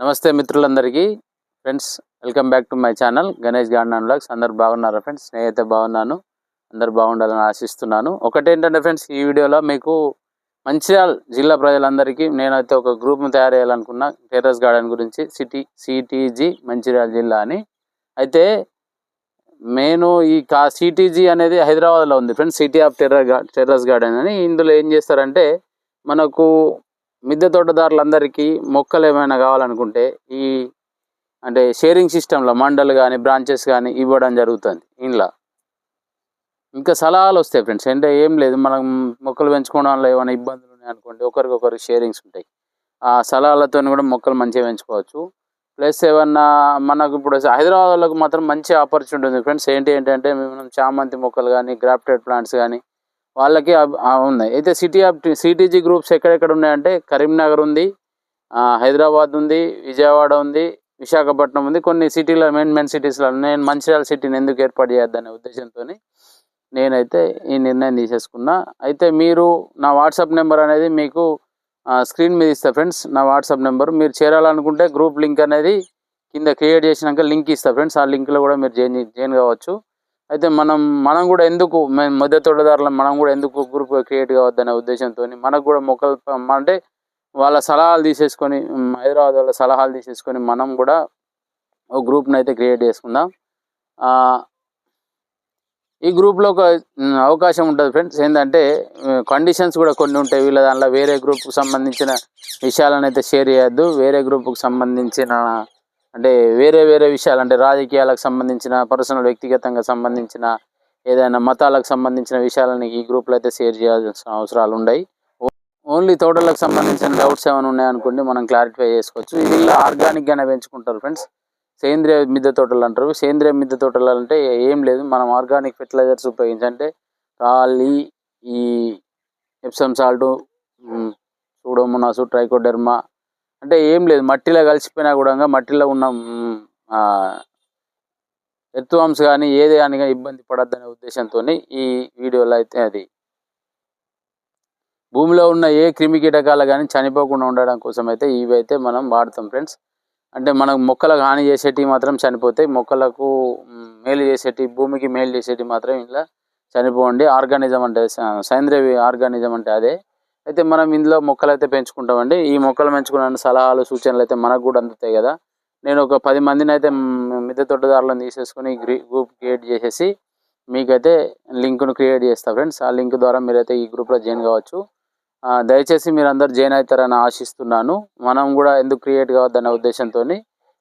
నమస్తే మిత్రులందరికీ. Friends welcome back to my channel. Ganesh garden blogs అందరు బాగున్నారా ఫ్రెండ్స్? నేనైతే బాగున్నాను. అందరు బాగుండాలని ఆశిస్తున్నాను. ఒకటేంటంటే ఫ్రెండ్స్ ఈ వీడియోలో మీకు మంచిర్యాల జిల్లా ప్రజలందరికీ నేనైతే ఒక గ్రూప్ను తయారు చేయాలనుకున్నా. టెర్రస్ గార్డెన్ గురించి సిటీ సిటీజీ మంచిర్యాల జిల్లా అని. అయితే నేను ఈ కా సిటీజీ అనేది హైదరాబాద్లో ఉంది friends city of terrace terrace garden అని. ఇందులో ఏం చేస్తారంటే మనకు మిద్దె తోటదారులందరికీ మొక్కలు ఏమైనా కావాలనుకుంటే ఈ అంటే షేరింగ్ సిస్టంలో మండలు కానీ బ్రాంచెస్ కానీ ఇవ్వడం జరుగుతుంది. ఇంట్లో ఇంకా సలహాలు వస్తాయి ఫ్రెండ్స్. అంటే ఏం లేదు. మనం మొక్కలు పెంచుకోవడం వల్ల ఏమైనా ఇబ్బందులు ఉన్నాయి అనుకోండి ఒకరికొకరు షేరింగ్స్ ఉంటాయి. ఆ సలహాలతో కూడా మొక్కలు మంచిగా పెంచుకోవచ్చు. ప్లస్ ఏమన్నా మనకు ఇప్పుడు హైదరాబాద్లోకి మాత్రం మంచి ఆపర్చునిటీ ఉంది ఫ్రెండ్స్. ఏంటి ఏంటంటే మనం చామంతి మొక్కలు కానీ గ్రాఫ్టెడ్ ప్లాంట్స్ కానీ వాళ్ళకి ఉన్నాయి. అయితే సిటీ ఆఫ్ సిటీజీ గ్రూప్స్ ఎక్కడెక్కడ ఉన్నాయంటే కరీంనగర్ ఉంది హైదరాబాద్ ఉంది విజయవాడ ఉంది విశాఖపట్నం ఉంది. కొన్ని సిటీలో మెయిన్ మెయిన్ సిటీస్లో నేను మంచిర్యాల సిటీని ఎందుకు ఏర్పాటు చేయొద్దనే ఉద్దేశంతో నేనైతే ఈ నిర్ణయం తీసేసుకున్నా. అయితే మీరు నా వాట్సాప్ నెంబర్ అనేది మీకు స్క్రీన్ మీద ఇస్తా ఫ్రెండ్స్. నా వాట్సాప్ నెంబర్ మీరు చేరాలనుకుంటే గ్రూప్ లింక్ అనేది కింద క్రియేట్ చేసినాక లింక్ ఇస్తా ఫ్రెండ్స్. ఆ లింక్లో కూడా మీరు జాయిన్ జాయిన్ కావచ్చు. అయితే మనం మనం కూడా ఎందుకు మేము మధ్య తోటదారులం మనం కూడా ఎందుకు గ్రూప్ క్రియేట్ కావద్దనే ఉద్దేశంతో మనకు కూడా మొక్కలు అంటే వాళ్ళ సలహాలు తీసేసుకొని హైదరాబాద్ వాళ్ళ సలహాలు తీసేసుకొని మనం కూడా ఒక గ్రూప్ని అయితే క్రియేట్ చేసుకుందాం. ఈ గ్రూప్లో ఒక అవకాశం ఉంటుంది ఫ్రెండ్స్. ఏంటంటే కండిషన్స్ కూడా కొన్ని ఉంటాయి. వీళ్ళ దాంట్లో వేరే గ్రూప్కి సంబంధించిన విషయాలను అయితే షేర్ చేయొద్దు. వేరే గ్రూప్కి సంబంధించిన అంటే వేరే వేరే విషయాలు అంటే రాజకీయాలకు సంబంధించిన పర్సనల్ వ్యక్తిగతంగా సంబంధించిన ఏదైనా మతాలకు సంబంధించిన విషయాలని ఈ గ్రూప్లో అయితే షేర్ చేయాల్సిన అవసరాలు ఉన్నాయి ఓన్లీ తోటలకు సంబంధించిన డౌట్స్ ఏమైనా ఉన్నాయనుకోండి మనం క్లారిఫై చేసుకోవచ్చు. వీళ్ళు ఆర్గానిక్గానే పెంచుకుంటారు ఫ్రెండ్స్ సేంద్రియ మిద్దె తోటలు అంటారు. సేంద్రియ మిద్దె తోటలు అంటే ఏం లేదు. మనం ఆర్గానిక్ ఫెర్టిలైజర్స్ ఉపయోగించంటే కాలి ఈ ఎప్సమ్ సాల్ట్ సూడోమోనాసు ట్రైకోడెర్మా అంటే ఏం లేదు. మట్టిలో కలిసిపోయినా కూడా మట్టిలో ఉన్న మ్, కానీ ఏది కానీ ఇబ్బంది పడద్దనే ఉద్దేశంతో ఈ వీడియోలో అయితే అది. భూమిలో ఉన్న ఏ క్రిమి కీటకాలు కానీ చనిపోకుండా ఉండడం కోసం అయితే ఇవి అయితే మనం వాడతాం ఫ్రెండ్స్. అంటే మనకు మొక్కలకు హాని చేసేటివి మాత్రం చనిపోతాయి. మొక్కలకు మేలు చేసేటి భూమికి మేలు చేసేటి మాత్రం ఇలా చనిపోండి ఆర్గానిజం అంటే స- సేంద్రియ ఆర్గానిజం అంటే అదే. అయితే మనం ఇందులో మొక్కలు అయితే పెంచుకుంటామండి. ఈ మొక్కలు పెంచుకున్న సలహాలు సూచనలు అయితే మనకు కూడా అందుతాయి కదా. నేను ఒక పది మందిని అయితే మిద్దె తోటదారులను తీసేసుకుని గ్రూప్ క్రియేట్ చేసేసి మీకైతే లింక్ను క్రియేట్ చేస్తా ఫ్రెండ్స్. ఆ లింక్ ద్వారా మీరైతే ఈ గ్రూప్లో జాయిన్ కావచ్చు. దయచేసి మీరు అందరు జాయిన్ అవుతారని ఆశిస్తున్నాను. మనం కూడా ఎందుకు క్రియేట్ కావద్దనే ఉద్దేశంతో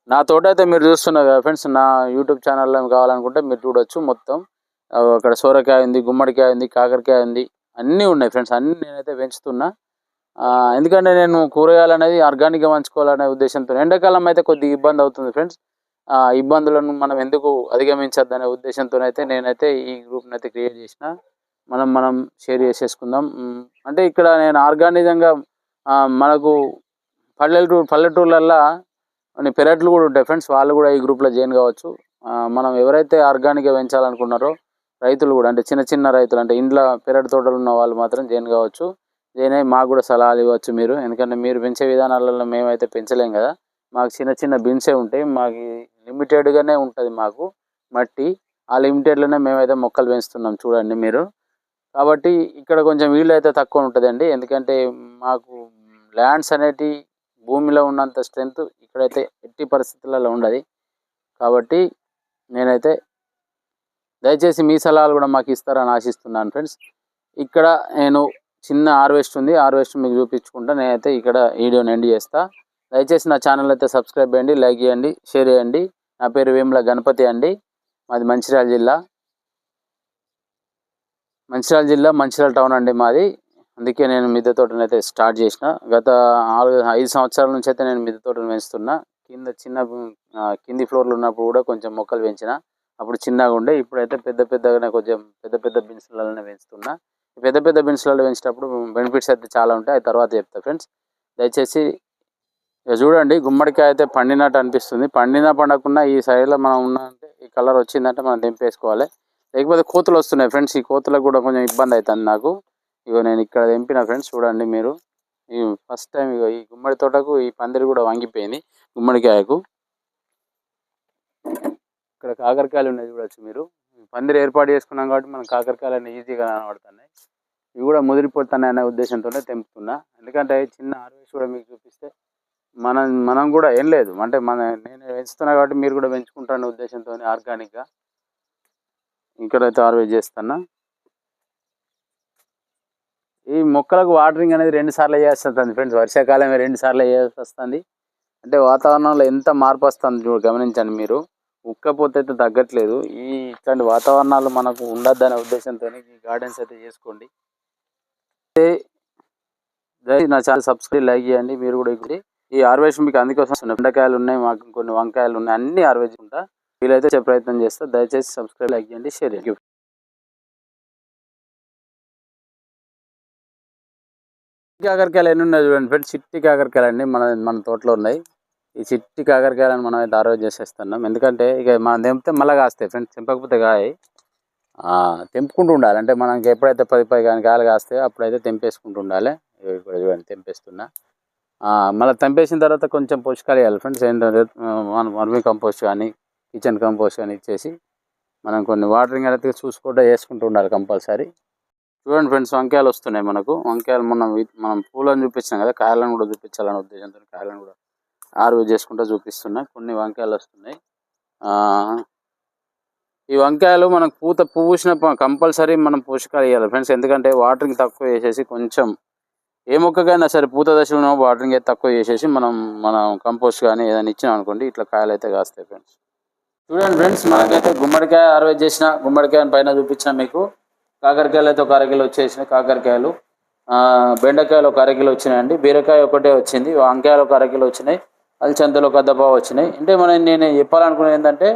నా తోట అయితే మీరు చూస్తున్నారు కదా ఫ్రెండ్స్ నా యూట్యూబ్ ఛానల్లో కావాలనుకుంటే మీరు చూడొచ్చు మొత్తం. అక్కడ సోరకాయ ఉంది గుమ్మడికాయ ఉంది కాకరకాయ ఉంది. అన్నీ ఉన్నాయి ఫ్రెండ్స్ అన్నీ నేనైతే పెంచుతున్నా. ఎందుకంటే నేను కూరగాయలు అనేది ఆర్గానిక్గా పంచుకోవాలనే ఉద్దేశంతో ఎండాకాలం అయితే కొద్దిగా ఇబ్బంది అవుతుంది ఫ్రెండ్స్. ఆ ఇబ్బందులను మనం ఎందుకు అధిగమించద్దనే ఉద్దేశంతో అయితే నేనైతే ఈ గ్రూప్ని అయితే క్రియేట్ చేసిన. మనం మనం షేర్ చేసేసుకుందాం. అంటే ఇక్కడ నేను ఆర్గానిజంగా మనకు పల్లెటూరు పల్లెటూర్లల్లో పెరట్లు కూడా ఉంటాయి ఫ్రెండ్స్. వాళ్ళు కూడా ఈ గ్రూప్లో జాయిన్ కావచ్చు. మనం ఎవరైతే ఆర్గానిక్గా పెంచాలనుకున్నారో రైతులు కూడా అంటే చిన్న చిన్న రైతులు అంటే ఇంట్లో పెరటి తోటలు ఉన్న వాళ్ళు మాత్రం జాయిన్ కావచ్చు. జాయిన్ అయ్యి మాకు కూడా సలహాలు ఇవ్వచ్చు మీరు. ఎందుకంటే మీరు పెంచే విధానాలలో మేమైతే పెంచలేం కదా. మాకు చిన్న చిన్న బిన్సే ఉంటాయి. మాకు లిమిటెడ్గానే ఉంటుంది మాకు మట్టి. ఆ లిమిటెడ్లోనే మేమైతే మొక్కలు పెంచుతున్నాం చూడండి మీరు. కాబట్టి ఇక్కడ కొంచెం వీళ్ళు అయితే తక్కువ ఉంటుందండి. ఎందుకంటే మాకు ల్యాండ్స్ అనేటి భూమిలో ఉన్నంత స్ట్రెంత్ ఇక్కడైతే ఎట్టి పరిస్థితులలో ఉండదు. కాబట్టి నేనైతే దయచేసి మీ సలహాలు కూడా మాకు ఇస్తారని ఆశిస్తున్నాను ఫ్రెండ్స్. ఇక్కడ నేను చిన్న హార్వెస్ట్ ఉంది. హార్వెస్ట్ మీకు చూపించుకుంటా. నేనైతే ఇక్కడ వీడియోని ఎండ్ చేస్తా. దయచేసి నా ఛానల్ అయితే సబ్స్క్రైబ్ చేయండి లైక్ చేయండి షేర్ చేయండి. నా పేరు వేముల గణపతి అండి. మాది మంచిర్యాల జిల్లా. మంచిర్యాల జిల్లా మంచిర్యాల టౌన్ అండి మాది. అందుకే నేను మిద్దె తోటను అయితే స్టార్ట్ చేసిన. గత నాలుగు ఐదు సంవత్సరాల నుంచి అయితే నేను మిద్దె తోటను పెంచుతున్నా. కింద చిన్న కింది ఫ్లోర్లు ఉన్నప్పుడు కూడా కొంచెం మొక్కలు పెంచిన. అప్పుడు చిన్నగా ఉండే. ఇప్పుడైతే పెద్ద పెద్దగానే కొంచెం పెద్ద పెద్ద బిన్స్లలోనే పెంచుతున్నా పెద్ద పెద్ద బిన్స్లలో పెంచేటప్పుడు బెనిఫిట్స్ అయితే చాలా ఉంటాయి. తర్వాత చెప్తా ఫ్రెండ్స్. దయచేసి చూడండి గుమ్మడికాయ అయితే పండినట్టు అనిపిస్తుంది. పండినా పండకుండా ఈ సైడ్లో మనం ఉన్నంటే ఈ కలర్ వచ్చిందంటే మనం తెంపేసుకోవాలి. లేకపోతే కోతులు వస్తున్నాయి ఫ్రెండ్స్. ఈ కోతులకు కూడా కొంచెం ఇబ్బంది అవుతుంది నాకు. ఇగో నేను ఇక్కడ తెంపిన ఫ్రెండ్స్ చూడండి మీరు. ఈ ఫస్ట్ టైం ఇగో ఈ గుమ్మడి తోటకు ఈ పందిరి కూడా వంగిపోయింది గుమ్మడికాయకు. ఇక్కడ కాకరకాయలు ఉన్నాయి చూడొచ్చు మీరు. పందిరి ఏర్పాటు చేసుకున్నాం కాబట్టి మనం కాకరకాయలు అన్ని ఈజీగా కనబడుతున్నాయి ఇవి కూడా ముదిరిపోతున్నాయి అనే ఉద్దేశంతో తెంపుతున్నా. ఎందుకంటే చిన్న హార్వెస్ట్ కూడా మీకు చూపిస్తే మనం మనం కూడా ఏం లేదు. అంటే మన నేను పెంచుతున్నా కాబట్టి మీరు కూడా పెంచుకుంటారనే ఉద్దేశంతో ఆర్గానిక్గా. ఇక్కడైతే హార్వెస్ట్ చేస్తున్నా. ఈ మొక్కలకు వాటరింగ్ అనేది రెండు సార్లు చేస్తుంది ఫ్రెండ్స్. వర్షాకాలమే రెండు సార్లు వేయాల్సి వస్తుంది. అంటే వాతావరణంలో ఎంత మార్పు వస్తుంది చూడు గమనించండి మీరు. ఉక్కపోతే అయితే తగ్గట్లేదు. ఈ ఇట్లాంటి వాతావరణాలు మనకు ఉండద్దనే ఉద్దేశంతో ఈ గార్డెన్స్ అయితే చేసుకోండి. అయితే నా ఛానల్ సబ్స్క్రైబ్ లైక్ చేయండి. మీరు కూడా ఇక్కడ ఈ హార్వెస్ట్ మీకు అందుకోసం బెండకాయలు ఉన్నాయి మాకు కొన్ని వంకాయలు ఉన్నాయి అన్ని హార్వెస్ట్ ఉంటా వీలైతే చెప్పే ప్రయత్నం చేస్తా. దయచేసి సబ్స్క్రైబ్ లైక్ చేయండి షేర్ చేయండి. కాకరకాయలు ఎన్ని ఉన్నాయి చూడండి ఫ్రెండ్స్. చిట్టి కాకరకాయలు అండి మన మన తోటలో ఉన్నాయి. ఈ చిట్టి కాకరకాయలను మనం అయితే ఆరోగ్య చేసేస్తున్నాం. ఎందుకంటే ఇక మనం తెంపితే మళ్ళీ కాస్తాయి ఫ్రెండ్స్ తెంపకపోతే కాయ. తెంపుకుంటూ ఉండాలి. అంటే మనకి ఎప్పుడైతే పది పది కానీ కాయలు కాస్తాయో అప్పుడైతే తెంపేసుకుంటూ ఉండాలి. ఇప్పుడు చూడండి తెంపేస్తున్నా. మళ్ళీ తెంపేసిన తర్వాత కొంచెం పోషకాలు ఇవ్వాలి ఫ్రెండ్స్. ఏంటంటే మనం వర్మీ కంపోస్ట్ కానీ కిచెన్ కంపోస్ట్ కానీ ఇచ్చేసి మనం కొన్ని వాటరింగ్ అయితే చూసుకుంటూ వేసుకుంటూ ఉండాలి కంపల్సరీ. చూడండి ఫ్రెండ్స్ వంకాయలు వస్తున్నాయి మనకు. వంకాయలు మనం మనం పూలను చూపించాం కదా కాయలను కూడా చూపించాలనే ఉద్దేశంతో కాయలను కూడా ఆరు చేసుకుంటూ చూపిస్తున్నా. కొన్ని వంకాయలు వస్తున్నాయి. ఈ వంకాయలు మనం పూత పూసిన కంపల్సరీ మనం పోషకాలు ఇవ్వాలి ఫ్రెండ్స్. ఎందుకంటే వాటరింగ్ తక్కువ చేసేసి కొంచెం ఏ మొక్కకైనా సరే పూత దశలో వాటరింగ్ అయితే తక్కువ చేసేసి మనం మనం కంపోస్ట్ కానీ ఏదైనా ఇచ్చినాం అనుకోండి ఇట్లా కాయలు అయితే కాస్తాయి ఫ్రెండ్స్. చూడండి ఫ్రెండ్స్ మనకైతే గుమ్మడికాయ హార్వెస్ట్ చేసిన గుమ్మడికాయ పైన చూపించిన మీకు. కాకరకాయలు అయితే ఒక అరకిలో వచ్చేసినాయి కాకరకాయలు. బెండకాయలు ఒక అరకిలో వచ్చినాయండి. బీరకాయ ఒకటే వచ్చింది. వంకాయలు ఒక అరకిలో వచ్చినాయి. అలచందలు ఒక దబ్బా వచ్చినాయి. అంటే మనం నేను చెప్పాలనుకునేది ఏంటంటే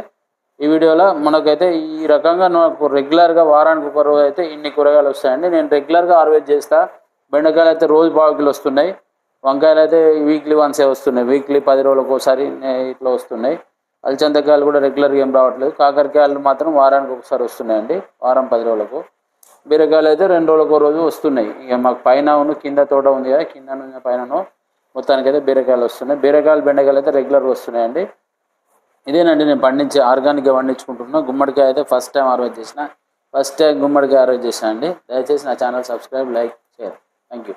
ఈ వీడియోలో మనకైతే ఈ రకంగా నాకు రెగ్యులర్గా వారానికి ఒక రోజు అయితే ఇన్ని కూరగాయలు వస్తాయండి. నేను రెగ్యులర్గా హార్వెస్ట్ చేస్తా. బెండకాయలు అయితే రోజు పావు వస్తున్నాయి. వంకాయలు అయితే వీక్లీ వన్సే వస్తున్నాయి. వీక్లీ పది రోజులకు ఒకసారి ఇట్లా వస్తున్నాయి. అలచందకాయలు కూడా రెగ్యులర్గా ఏం రావట్లేదు. కాకరకాయలు మాత్రం వారానికి ఒకసారి వస్తున్నాయండి. వారం పది రోజులకు. బీరకాయలు అయితే రెండు రోజులకు రోజు వస్తున్నాయి. ఇక మాకు పైన ఉన్న కింద తోట ఉంది కదా కింద పైనను మొత్తానికి అయితే బీరకాయలు వస్తున్నాయి. బీరకాయలు బెండకాయలు అయితే రెగ్యులర్గా వస్తున్నాయండి. ఇదేనండి నేను పండించి ఆర్గానిక్గా పండించుకుంటున్నా. గుమ్మడికాయ అయితే ఫస్ట్ టైం హార్వెస్ట్ చేసిన ఫస్ట్ టైం గుమ్మడికాయ హార్వెస్ట్ చేసిన అండి దయచేసి నా channel subscribe like share thank you